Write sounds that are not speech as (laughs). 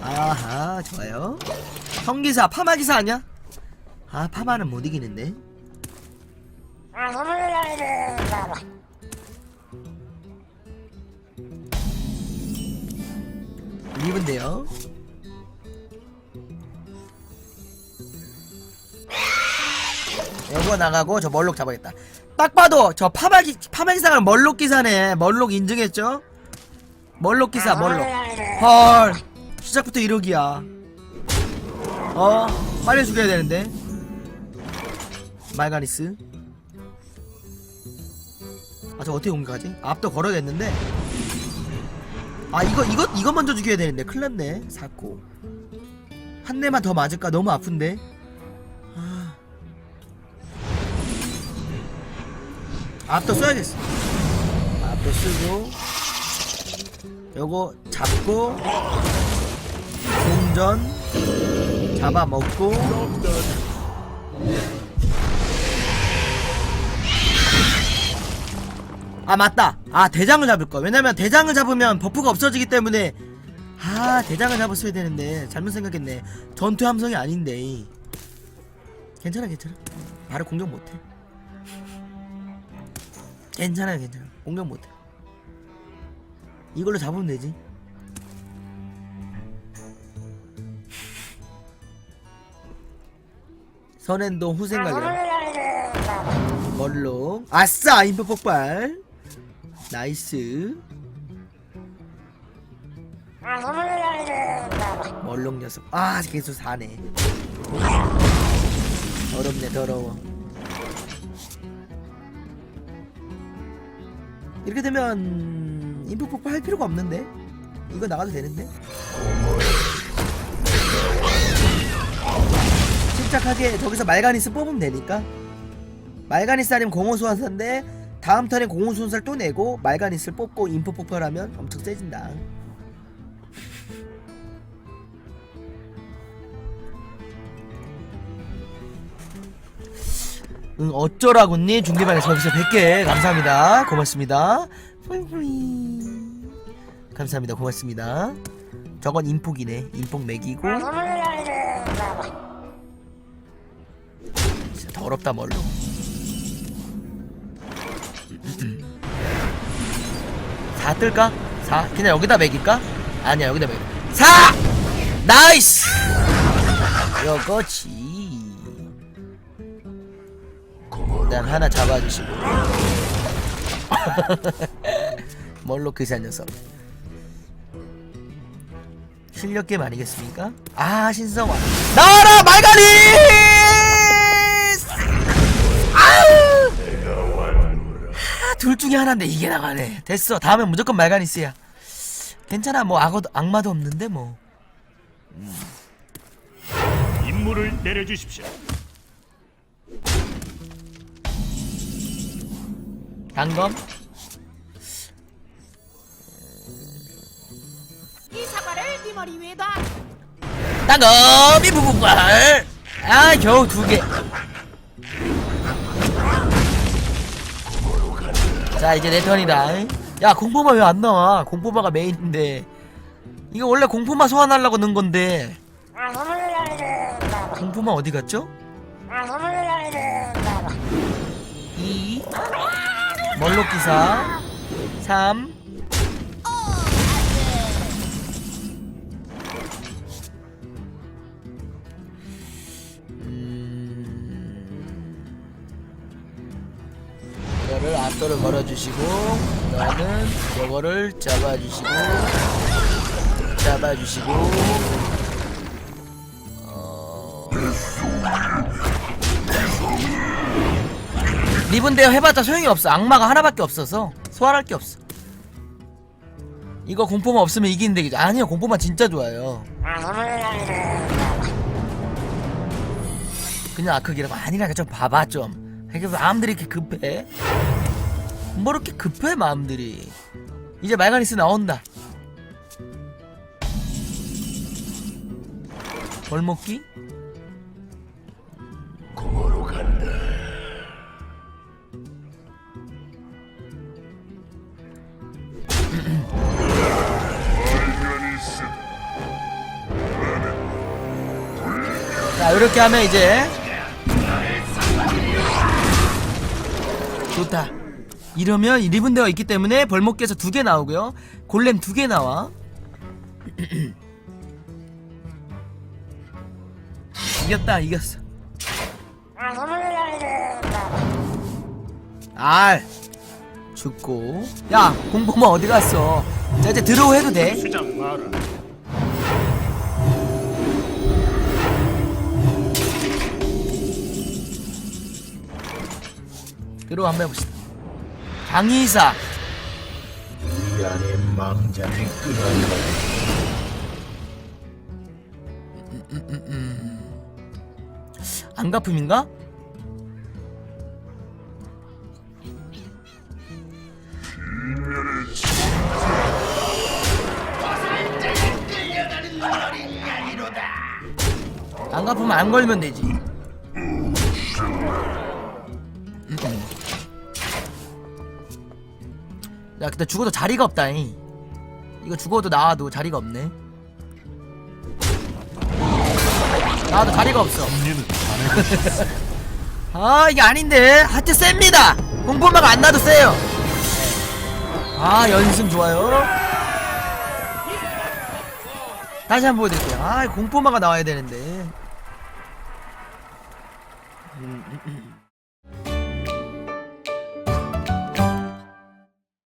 아하 좋아요. 형기사 파마기사 아니야? 아 파마는 못 이기는데. 리브인데요. 요거 나가고 저 멀록 잡아야겠다 딱 봐도 저 파마기 파마기사가 멀록 기사네. 멀록 인증했죠? 멀록 기사 멀록. 헐. 시작부터 이러기야. 어? 빨리 죽여야 되는데. 말가니스. 아 저 어떻게 공격하지? 앞도 걸어야겠는데? 아 이거 이거 이거 먼저 죽여야 되는데. 큰일 났네. 사코 한 대만 더 맞을까? 너무 아픈데 앞도 써야겠어. 앞도 쓰고 요거 잡고 동전 잡아먹고. 아 맞다. 아 대장을 잡을거. 왜냐면 대장을 잡으면 버프가 없어지기 때문에. 아 대장을 잡았어야 되는데. 잘못 생각했네. 전투 함성이 아닌데. 괜찮아 괜찮아. 바로 공격 못해 괜찮아요 괜찮아 공격 못해. 이걸로 잡으면 되지. 선앤동 후생각이라 멀록 아싸! 인프 폭발. 나이스. 멀록 녀석. 아 계속 사네. 더럽네 더러워 이렇게 되면 인프 폭발 할 필요가 없는데? 이거 나가도 되는데? 침착하게 저기서 말가니스 뽑으면 되니까. 말가니스 아니면 공호수환사인데 다음 턴에 공호수환사를 또 내고 말가니스를 뽑고 인프 폭발하면 엄청 세진다 응 어쩌라고니? 중계방에서 여기서 100개 감사합니다. 고맙습니다. 뿌잉뿌잉. 감사합니다. 고맙습니다. 저건 인폭이네. 인폭 맥이고. 진짜 더럽다 멀로. 사 뜰까? 사. 그냥 여기다 맥일까? 아니야 여기다 맥. 사! 나이스! 요거지 일단 하나 잡아주시고. (laughs) 뭘로 그새 녀석? 실력 게임 아니겠습니까? 아 신성화. 나와라 아, 둘 중에 하나인데 이게 나가네. 됐어. 다음엔 무조건 말가니스야. 괜찮아 뭐 악어도, 악마도 없는데 뭐. 임무를 내려주십시오. 단검? 이 사과를 네 머리 위에 놔. 단검 이부분발. 아 겨우 두 개. 자 이제 내 턴이다. 야 공포마 왜 안 나와? 공포마가 메인인데. 이거 원래 공포마 소환하려고 넣은 건데. 공포마 어디 갔죠? 멀록 기사. 3 이거를 앞도를 걸어주시고 너는 요거를 잡아주시고 잡아주시고 리븐데어 해봤자 소용이 없어. 악마가 하나밖에 없어서 소환할 게 없어. 이거 공포만 없으면 이기는데 그죠? 아니요 공포만 진짜 좋아요. 그냥 아크기라고 아니라니까 좀 봐봐 좀. 이게 마음들이 이렇게 급해? 뭐 이렇게 급해 마음들이? 이제 말가니스 나온다. 벌먹기 자 이렇게 하면 이제 좋다. 이러면 리븐대가 있기 때문에 벌목기에서 두 개 나오고요. 골렘 두 개 나와. (clears throat) 이겼다 이겼어. 알. 죽고. 야 공범아 어디 갔어? 자 이제 드로우 해도 돼 드로우 한번 해봅시다 강의사 이 안에 망자를 끌어내라. 안가품인가? 안가품 안 걸면 되지. 음. 야, 근데 죽어도 자리가 없다잉. 이거 죽어도 나와도 자리가 없네. 나와도 자리가 없어. (laughs) 아 이게 아닌데 하트 셉니다 공포마가 안 나도 세요 아 연승 좋아요 다시 한번 보여드릴게요 아 공포마가 나와야 되는데 음. (laughs)